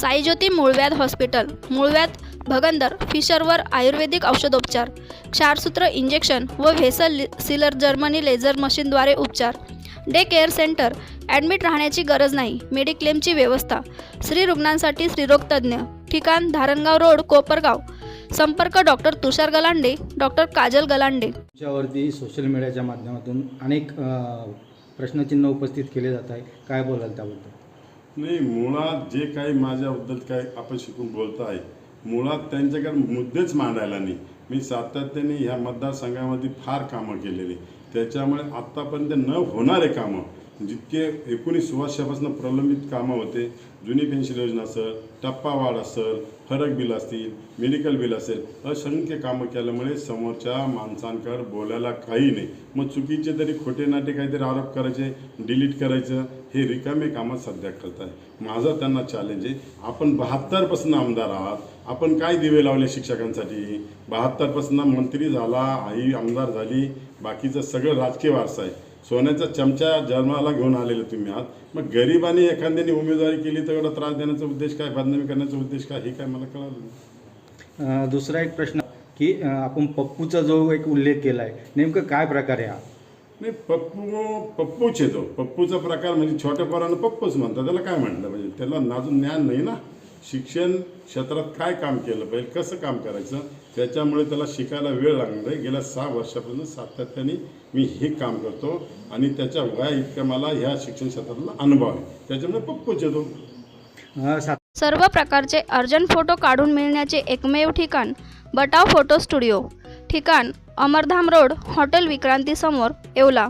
साईज्योती मूळव्याध हॉस्पिटल मूळव्याध भगंदर फिशरवर आयुर्वेदिक औषधोपचार क्षारसूत्र इंजेक्शन व व्हेसल सिलर जर्मनी लेझर मशीनद्वारे उपचार. डे केअर सेंटर ॲडमिट राहण्याची गरज नाही मेडिक्लेमची व्यवस्था. स्त्री रुग्णांसाठी स्त्रीरोगतज्ञ ठिकाण धारणगाव रोड कोपरगाव. संपर्क डॉक्टर तुषार गलांडे डॉक्टर काजल गलांडे. तुमच्यावरती सोशल मीडियाच्या माध्यमातून अनेक प्रश्नचिन्ह उपस्थित केले जात आहे. काय बोलाल त्याबद्दल? नाही मुळात जे काही माझ्याबद्दल काय आपण शिकून बोलत आहे मुळात त्यांच्याकडे मुद्देच मांडायला नाही. मी सातत्याने ह्या मतदारसंघामध्ये फार कामं केलेली. त्याच्यामुळे आत्तापर्यंत न होणारे कामं जितके एकोणीस वर्षापासून प्रलंबित कामं होते जुनी पेन्शन योजना असेल टप्पा वाढ असेल फरक बिल असतील मेडिकल बिल असेल असंख्य कामं केल्यामुळे समोरच्या माणसांकडे बोलायला काही नाही. मग चुकीचे तरी खोटे नाटे काहीतरी आरोप करायचे डिलीट करायचं हे रिकामे कामं सध्या करत आहे माझं त्यांना चॅलेंज आहे आपण बहात्तरपासून आमदार आहात आपण काय दिवे लावले शिक्षकांसाठी? बहात्तरपासून मंत्री झाला आई आमदार झाली बाकीचं सगळं राजकीय वारसा आहे. सोन्याचा चमचा जन्माला घेऊन आलेले तुम्ही आहात. मग गरिबाने एखाद्याने उमेदवारी केली तर एवढा त्रास देण्याचा उद्देश काय बदनामी करण्याचा उद्देश काय हे काय मला कळालं दुसरा एक प्रश्न की आपण पप्पूचा जो एक उल्लेख केला आहे नेमकं काय प्रकार आहे हा? नाही पप्पू पप्पूच येतो पप्पूचा प्रकार म्हणजे छोट्या पोरानं पप्पूच म्हणतात. त्याला काय म्हटलं पाहिजे त्याला नाजून ज्ञान नाही ना? शिक्षण क्षेत्रात काय काम केलं पाहिजे कसं काम करायचं त्याच्यामुळे त्याला शिकायला वेळ लागणार आहे. गेल्या सहा वर्षापासून सातत्याने मी हे काम करतो आणि त्याच्या वया इतका मला ह्या शिक्षण क्षेत्रातला अनुभव आहे. त्याच्यामुळे पप्पूच येतो सर्व प्रकारचे अर्जंट फोटो काढून मिळण्याचे एकमेव ठिकाण बटाव फोटो स्टुडिओ. ठिकाण अमरधाम रोड हॉटेल विक्रांती समोर येवला.